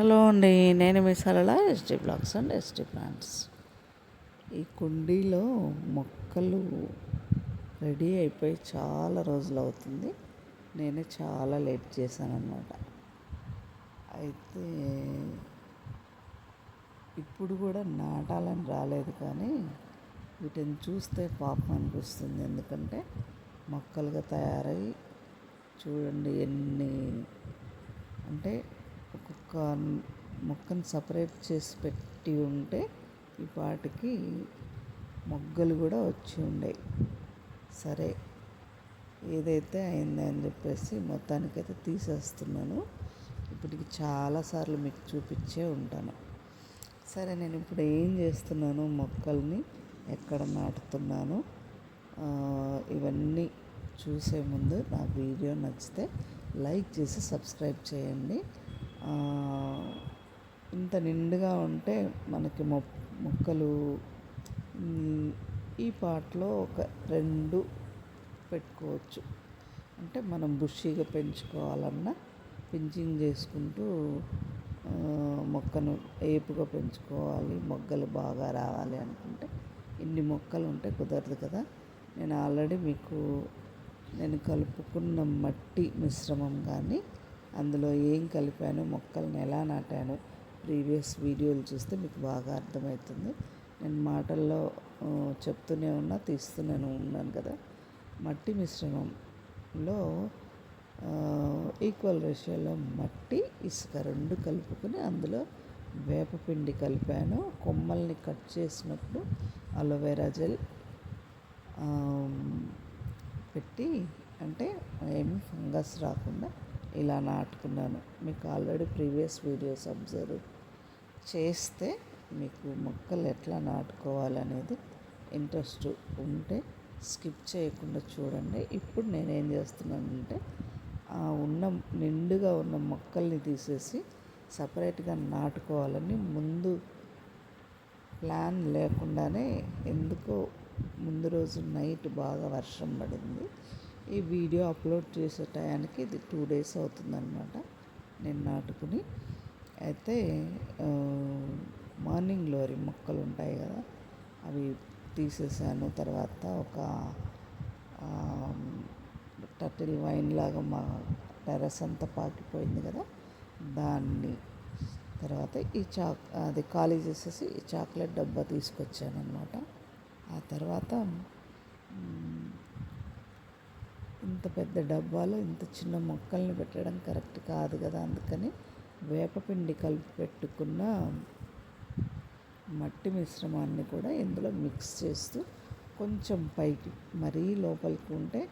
Hello అండి నేను మీ Sarala ST blogs and ST plants ఈ కుండీలో మొక్కలు రెడీ అయిపోయి చాలా రోజులు అవుతుంది. నేనే చాలా లేట్ చేశాను అనమాట అయితే ఇప్పుడు కూడా నాటాలని రాలేదు కానీ వీటిని చూస్తే పాపం అనిపిస్తుంది. ఎందుకంటే మొక్కలుగా తయారై చూడండి ఎన్ని అంటే ఒక్కొక్క మొక్కను సపరేట్ చేసి పెట్టి ఉంటే ఈ పాటికి మొగ్గలు కూడా వచ్చి ఉండే. సరే ఏదైతే అయిందని చెప్పేసి మొత్తానికైతే తీసేస్తున్నాను. ఇప్పటికి చాలాసార్లు మీకు చూపించే ఉంటాను. సరే నేను ఇప్పుడు ఏం చేస్తున్నాను? మొక్కల్ని ఎక్కడ నాటుతున్నాను? ఇవన్నీ చూసే ముందు నా వీడియో నచ్చితే లైక్ చేసి సబ్స్క్రైబ్ చేయండి. ఇంత నిండుగా ఉంటే మనకి మొ మొక్కలు ఈ పాటలో ఒక రెండు పెట్టుకోవచ్చు. అంటే మనం బుషీగా పెంచుకోవాలన్నా పించింగ్ చేసుకుంటూ మొక్కను ఏపుగా పెంచుకోవాలి మొగ్గలు బాగా రావాలి అనుకుంటే. ఇన్ని మొక్కలు ఉంటే కుదరదు కదా. నేను ఆల్రెడీ మీకు నేను కలుపుకున్న మట్టి మిశ్రమం కానీ అందులో ఏం కలిపాను మొక్కల్ని ఎలా నాటాను ప్రీవియస్ వీడియోలు చూస్తే మీకు బాగా అర్థమవుతుంది. నేను మాటల్లో చెప్తూనే ఉన్నా తీస్తూనే ఉన్నాను కదా. మట్టి మిశ్రమంలో ఈక్వల్ రేషియోలో మట్టి ఇసుక రెండు కలుపుకొని అందులో వేపపిండి కలిపాను. కొమ్మల్ని కట్ చేసినప్పుడు అలోవెరా జెల్ పెట్టి అంటే ఏమి ఫంగస్ రాకుండా ఇలా నాటుకున్నాను. మీకు ఆల్రెడీ ప్రీవియస్ వీడియోస్ అబ్జర్వ్ చేస్తే మీకు మొక్కలు ఎట్లా నాటుకోవాలనేది ఇంట్రెస్ట్ ఉంటే స్కిప్ చేయకుండా చూడండి. ఇప్పుడు నేనేం చేస్తున్నానంటే ఆ ఉన్న నిండుగా ఉన్న మొక్కల్ని తీసేసి సపరేట్గా నాటుకోవాలని ముందు ప్లాన్ లేకుండానే ఎందుకో ముందు రోజు నైట్ బాగా వర్షం పడింది. ఈ వీడియో అప్లోడ్ చేసే టయానికి ఇది టూ డేస్ అవుతుందన్నమాట. నేను నాటుకుని అయితే మార్నింగ్ లోరి మొక్కలు ఉంటాయి కదా అవి తీసేసాను. తర్వాత ఒక టటిల్ వైన్ లాగా మా టెరస్ అంతా పాకిపోయింది కదా దాన్ని. తర్వాత ఈ చాక్ అది ఖాళీ చేసేసి ఈ చాక్లెట్ డబ్బా తీసుకొచ్చాను అనమాట ఆ తర్వాత ఇంత పెద్ద డబ్బాలో ఇంత చిన్న మొక్కల్ని పెట్టడం కరెక్ట్ కాదు కదా అందుకని వేపపిండి కలిపి పెట్టుకున్న మట్టి మిశ్రమాన్ని కూడా ఇందులో మిక్స్ చేస్తూ కొంచెం పైకి మరీ లోపలికి ఉంటే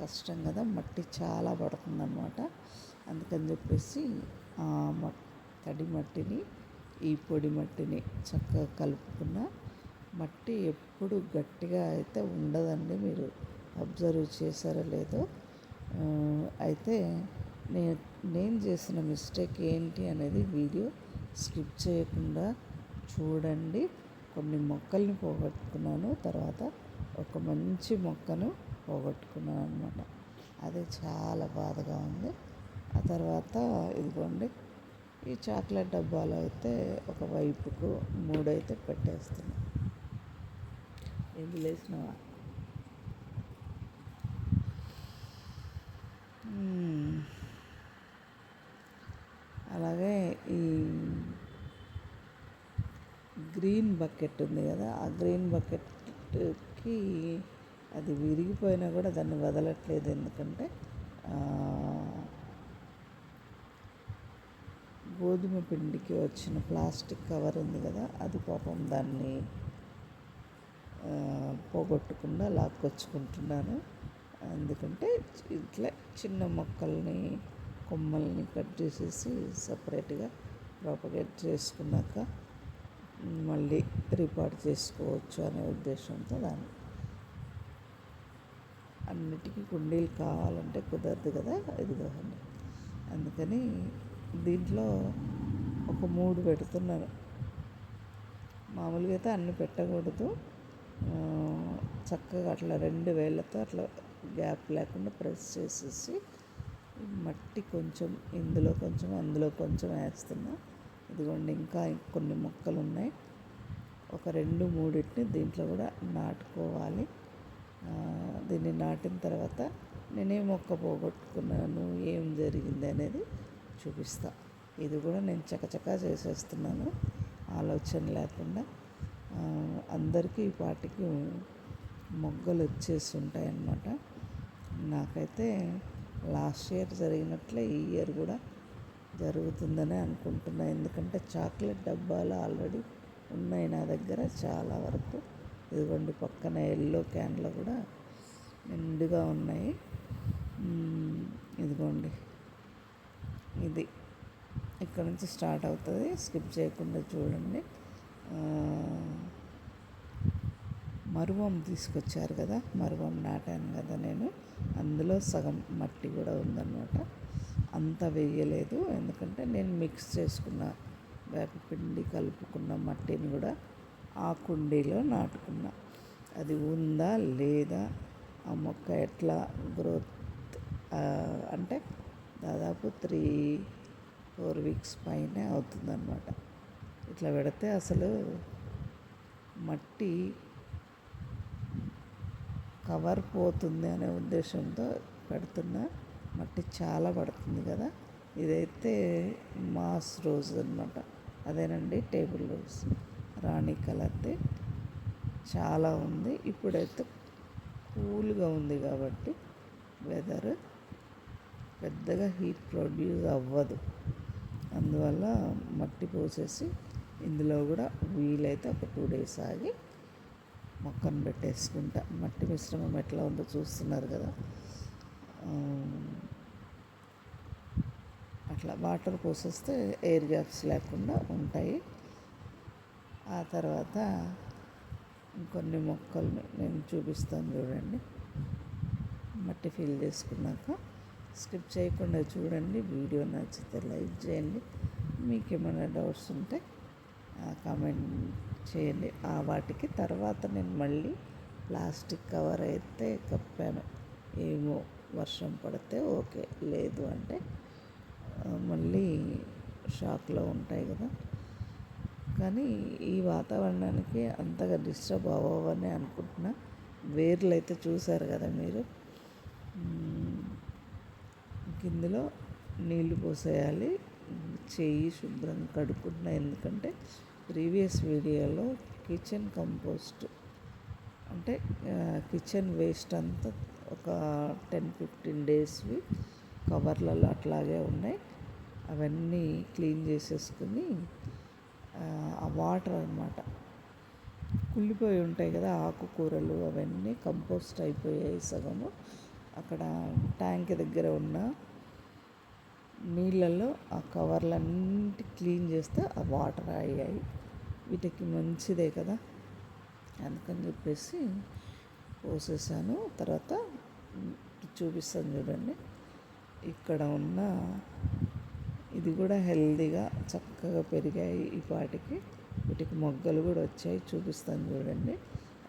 కష్టం కదా మట్టి చాలా పడుతుందన్నమాట. అందుకని చెప్పేసి ఆ తడి మట్టిని ఈ పొడి మట్టిని చక్కగా కలుపుకున్న మట్టి ఎప్పుడు గట్టిగా అయితే ఉండదండి మీరు. అబ్జర్వ్ చేశారో లేదో అయితే నేను నేను చేసిన మిస్టేక్ ఏంటి అనేది వీడియో స్కిప్ చేయకుండా చూడండి. కొన్ని మొక్కల్ని పోగొట్టుకున్నాను తర్వాత ఒక మంచి మొక్కను పోగొట్టుకున్నాను అనమాట అది చాలా బాధగా ఉంది. ఆ తర్వాత ఇదిగోండి ఈ చాక్లెట్ డబ్బాలో అయితే ఒక వైపుకు మూడైతే పెట్టేస్తున్నాను ఏం లేచినవా అలాగే ఈ గ్రీన్ బకెట్ ఉంది కదా ఆ గ్రీన్ బకెట్కి అది విరిగిపోయినా కూడా దాన్ని వదలట్లేదు. ఎందుకంటే గోధుమ పిండికి వచ్చిన ప్లాస్టిక్ కవర్ ఉంది కదా అది పాపం దాన్ని పోగొట్టకుండా లాక్కొచ్చుకుంటున్నాను. ఎందుకంటే ఇట్లా చిన్న మొక్కల్ని కొమ్మల్ని కట్ చేసేసి సపరేట్గా ప్రాపగేట్ చేసుకున్నాక మళ్ళీ రిపార్ట్ చేసుకోవచ్చు అనే ఉద్దేశంతో దాన్ని. అన్నిటికీ కుండీలు కావాలంటే కుదరదు కదా ఇదిగోండి అందుకని దీంట్లో ఒక మూడు పెడుతున్నాను. మామూలుగా అయితే అన్ని పెట్టకూడదు. చక్కగా అట్లా రెండు వేళ్ళతో అట్లా గ్యాప్ లేకుండా ప్రెస్ చేసేసి మట్టి కొంచెం ఇందులో కొంచెం అందులో కొంచెం వేస్తున్నా. ఇదిగోండి ఇంకా కొన్ని మొక్కలు ఉన్నాయి. ఒక రెండు మూడింటిని దీంట్లో కూడా నాటుకోవాలి. దీన్ని నాటిన తర్వాత నేనే మొక్క పోగొట్టుకున్నాను ఏం జరిగింది అనేది చూపిస్తా. ఇది కూడా నేను చకచకా చేసేస్తున్నాను ఆలోచన లేకుండా. అందరికీ ఈ పాటికి మొగ్గలు వచ్చేసి ఉంటాయన్నమాట. నాకైతే లాస్ట్ ఇయర్ జరిగినట్లే ఈ ఇయర్ కూడా జరుగుతుందని అనుకుంటున్నా. ఎందుకంటే చాక్లెట్ డబ్బాలు ఆల్రెడీ ఉన్నాయి నా దగ్గర చాలా వరకు. ఇదిగోండి పక్కన ఎల్లో క్యాన్లు కూడా నిండుగా ఉన్నాయి. ఇదిగోండి. ఇది ఇక్కడ నుంచి స్టార్ట్ అవుతుంది. స్కిప్ చేయకుండా చూడండి. మరువం తీసుకొచ్చారు కదా మరువం నాటాను కదా నేను. అందులో సగం మట్టి కూడా ఉందన్నమాట. అంత వేయలేదు ఎందుకంటే నేను మిక్స్ చేసుకున్న వేపపిండి కలుపుకున్న మట్టిని కూడా ఆ కుండీలో నాటుకున్నా. అది ఉందా లేదా ఆ మొక్క ఎట్లా గ్రోత్ అంటే దాదాపు త్రీ ఫోర్ వీక్స్ పైనే అవుతుందన్నమాట. ఇట్లా పెడితే అసలు మట్టి కవర్ పోతుంది అనే ఉద్దేశంతో పెడుతున్నా. మట్టి చాలా పడుతుంది కదా. ఇదైతే మాస్ రోజ్ అనమాట అదేనండి టేబుల్ రోజ్. రాణి కలర్ది. చాలా ఉంది. ఇప్పుడైతే కూల్గా ఉంది కాబట్టి వెదర్ పెద్దగా హీట్ ప్రొడ్యూస్ అవ్వదు. అందువల్ల మట్టి పోసేసి ఇందులో కూడా వీలైతే ఒక టూ డేస్ ఆగి మొక్కను పెట్టేసుకుంటా. మట్టి మిశ్రమం ఎట్లా ఉందో చూస్తున్నారు కదా. అట్లా వాటర్ పోసేస్తే ఎయిర్ గ్యాప్స్ లేకుండా ఉంటాయి. ఆ తర్వాత ఇంకొన్ని మొక్కలు నేను చూపిస్తాను చూడండి. మట్టి ఫిల్ చేసుకున్నాక స్కిప్ చేయకుండా చూడండి. వీడియో నచ్చితే లైక్ చేయండి. మీకు ఏమైనా డౌట్స్ ఉంటే కామెంట్ చేయండి. ఆ వాటికి తర్వాత నేను మళ్ళీ ప్లాస్టిక్ కవర్ అయితే కప్పాను. ఏమో వర్షం పడితే ఓకే లేదు అంటే మళ్ళీ షాక్లో ఉంటాయి కదా. కానీ ఈ వాతావరణానికి అంతగా డిస్టర్బ్ అవ్వవని అనుకుంటున్నా. వేర్లు అయితే చూసారు కదా మీరు. కిందలో నీళ్ళు పోసేయాలి. చెయ్యి శుభ్రంగా కడుక్కుంటున్నా ఎందుకంటే ప్రీవియస్ వీడియోలో కిచెన్ కంపోస్ట్ అంటే కిచెన్ వేస్ట్ అంతా ఒక టెన్ ఫిఫ్టీన్ డేస్వి కవర్లలో అట్లాగే ఉన్నాయి. అవన్నీ క్లీన్ చేసేసుకుని ఆ, ఆ వాటర్ అన్నమాట కుళ్ళిపోయి ఉంటాయి కదా ఆకుకూరలు అవన్నీ కంపోస్ట్ అయిపోయాయి సగము. అక్కడ ట్యాంక్ దగ్గర ఉన్న నీళ్ళల్లో ఆ కవర్లన్నిటి క్లీన్ చేస్తే ఆ వాటర్ అయ్యాయి. వీటికి మంచిదే కదా. అందుకని చెప్పేసి పోసేసాను. తర్వాత చూపిస్తాను చూడండి. ఇక్కడ ఉన్న ఇది కూడా హెల్దీగా చక్కగా పెరిగాయి ఈ పాటికి. వీటికి మొగ్గలు కూడా వచ్చాయి. చూపిస్తాను చూడండి.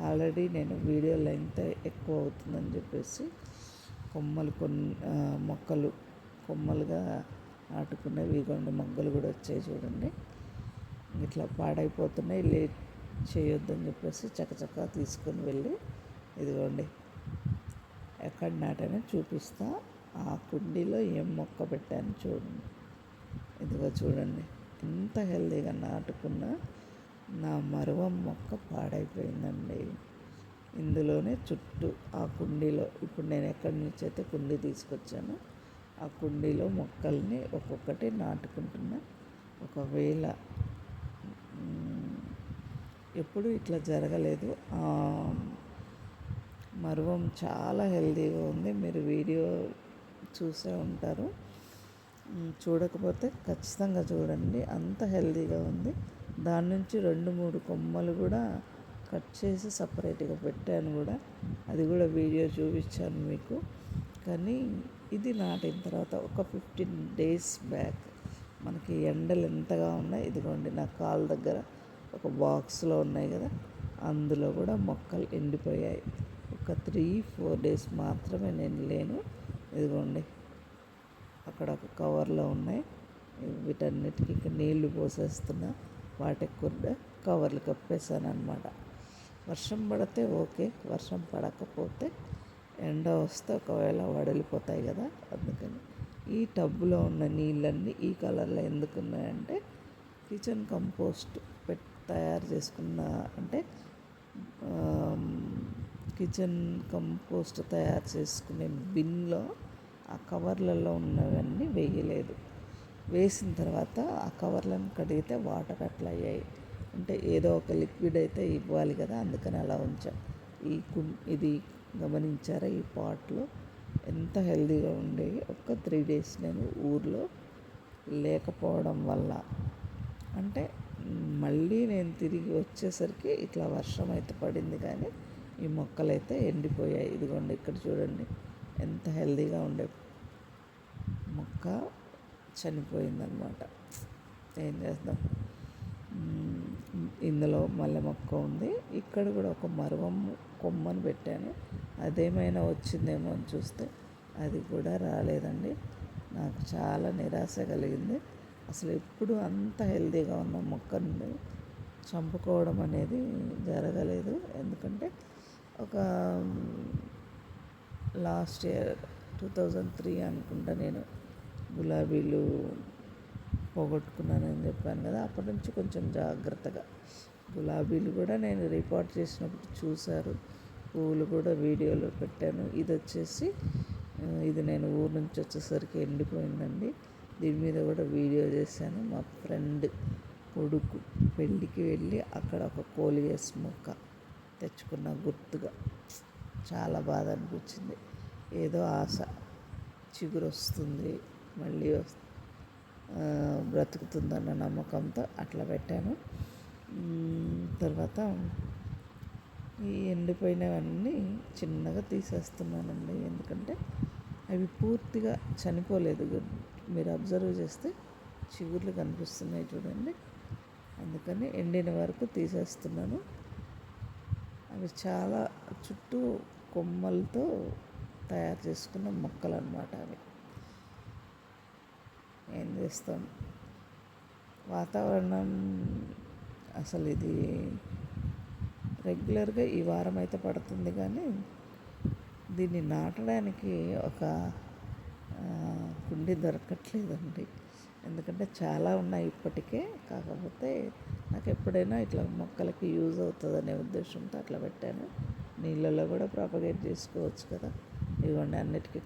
ఆల్రెడీ నేను వీడియో లెంగ్త్ ఎక్కువ అవుతుందని చెప్పేసి కొమ్మలు కొన్ని మొక్కలు కొమ్మలుగా నాటుకునేవి ఇగోండి మొగ్గలు కూడా వచ్చాయి చూడండి. ఇట్లా పాడైపోతున్నాయి లేట్ చేయొద్దని చెప్పేసి చకచకా తీసుకొని వెళ్ళి ఇదిగోండి ఎక్కడ నాటానో చూపిస్తా. ఆ కుండీలో ఏం మొక్క పెట్టాను చూడండి. ఇదిగో చూడండి ఎంత హెల్తీగా నాటుకున్న నా మరువం మొక్క పాడైపోయిందండి. ఇందులోనే చుట్టూ ఆ కుండీలో ఇప్పుడు నేను ఎక్కడి నుంచి అయితే కుండీ తీసుకొచ్చాను ఆ కుండీలో మొక్కల్ని ఒక్కొక్కటి నాటుకుంటున్నా. ఒకవేళ ఎప్పుడు ఇట్లా జరగలేదు మరువం చాలా హెల్తీగా ఉంది. మీరు వీడియో చూసే ఉంటారు. చూడకపోతే ఖచ్చితంగా చూడండి. అంత హెల్తీగా ఉంది. దాని నుంచి రెండు మూడు కొమ్మలు కూడా కట్ చేసి సపరేట్గా పెట్టాను కూడా. అది కూడా వీడియో చూపించాను మీకు. కానీ ఇది నాటిన తర్వాత ఒక ఫిఫ్టీన్ డేస్ బ్యాక్ మనకి ఎండలు ఎంతగా ఉన్నాయి? ఇదిగోండి నా కాలు దగ్గర ఒక బాక్స్లో ఉన్నాయి కదా? అందులో కూడా మొక్కలు ఎండిపోయాయి. ఒక త్రీ ఫోర్ డేస్ మాత్రమే నేను లేను. ఇదిగోండి అక్కడ ఒక కవర్లో ఉన్నాయి. వీటన్నిటికీ ఇక నీళ్ళు పోసేస్తున్నా. వాటికి కూడా కవర్లు కప్పేసాను అనమాట వర్షం పడితే ఓకే వర్షం పడకపోతే ఎండ వస్తే ఒకవేళ వడిలిపోతాయి కదా అందుకని. ఈ టబ్బులో ఉన్న నీళ్ళన్నీ ఈ కలర్లో ఎందుకు ఉన్నాయంటే కిచెన్ కంపోస్ట్ పెట్ తయారు చేసుకున్న అంటే కిచెన్ కంపోస్ట్ తయారు చేసుకునే బిన్లో ఆ కవర్లలో ఉన్నవన్నీ వేయలేదు. వేసిన తర్వాత ఆ కవర్లను కడిగితే వాటర్ అట్లా అయ్యాయి. అంటే ఏదో ఒక లిక్విడ్ అయితే ఇవ్వాలి కదా అందుకని అలా ఉంచాం. ఈ కు ఇది గమనించారా ఈ పాట్లో? ఎంత హెల్దీగా ఉండేవి? ఒక్క త్రీ డేస్ నేను ఊర్లో లేకపోవడం వల్ల. అంటే మళ్ళీ నేను తిరిగి వచ్చేసరికి ఇట్లా వర్షం అయితే పడింది కానీ ఈ మొక్కలు అయితే ఎండిపోయాయి. ఇదిగోండి ఇక్కడ చూడండి ఎంత హెల్దీగా ఉండే మొక్క చనిపోయిందనమాట. ఏం చేద్దాం? ఇందులో మల్లె మొక్క ఉంది. ఇక్కడ కూడా ఒక మరువం కొమ్మను పెట్టాను. అదేమైనా వచ్చిందేమో అని చూస్తే అది కూడా రాలేదండి. నాకు చాలా నిరాశ కలిగింది. అసలు ఎప్పుడు అంత హెల్తీగా ఉన్న మొక్కని చంపుకోవడం అనేది జరగలేదు. ఎందుకంటే ఒక last year two thousand three అనుకుంటా నేను గులాబీలు పోగొట్టుకున్నానని చెప్పాను కదా అప్పటి నుంచి కొంచెం జాగ్రత్తగా. గులాబీలు కూడా నేను రిపోర్ట్ చేసినప్పుడు చూశారు. పువ్వులు కూడా వీడియోలో పెట్టాను. ఇది వచ్చేసి ఇది నేను ఊరు నుంచి వచ్చేసరికి ఎండిపోయిందండి. దీని మీద కూడా వీడియో చేశాను. మా ఫ్రెండ్ కొడుకు పెళ్ళికి వెళ్ళి అక్కడ ఒక కోలియస్ మొక్క తెచ్చుకున్న గుర్తుగా చాలా బాధ అనిపించింది. ఏదో ఆశ చిగురు వస్తుంది మళ్ళీ బ్రతుకుతుందన్న నమ్మకంతో అట్లా పెట్టాను. తర్వాత ఈ ఎండిపోయినవన్నీ చిన్నగా తీసేస్తున్నానండి. ఎందుకంటే అవి పూర్తిగా చనిపోలేదు. మీరు అబ్జర్వ్ చేస్తే చిగుర్లు కనిపిస్తున్నాయి చూడండి. అందుకని ఎండిన వరకు తీసేస్తున్నాను. అవి చాలా చుట్టూ కొమ్మలతో తయారు చేసుకున్న మొక్కలు అనమాట అవి. ఏం చేస్తాం? వాతావరణం అసలు ఇది రెగ్యులర్గా ఈ వారం అయితే పడుతుంది కానీ దీన్ని నాటడానికి ఒక కుండి దొరకట్లేదండి. ఎందుకంటే చాలా ఉన్నాయి ఇప్పటికే. కాకపోతే నాకు ఎప్పుడైనా ఇట్లా మొక్కలకి యూజ్ అవుతుందనే ఉద్దేశంతో అట్లా పెట్టాను. నీళ్ళలో కూడా ప్రాపగేట్ చేసుకోవచ్చు కదా. ఇవ్వండి అన్నిటికీ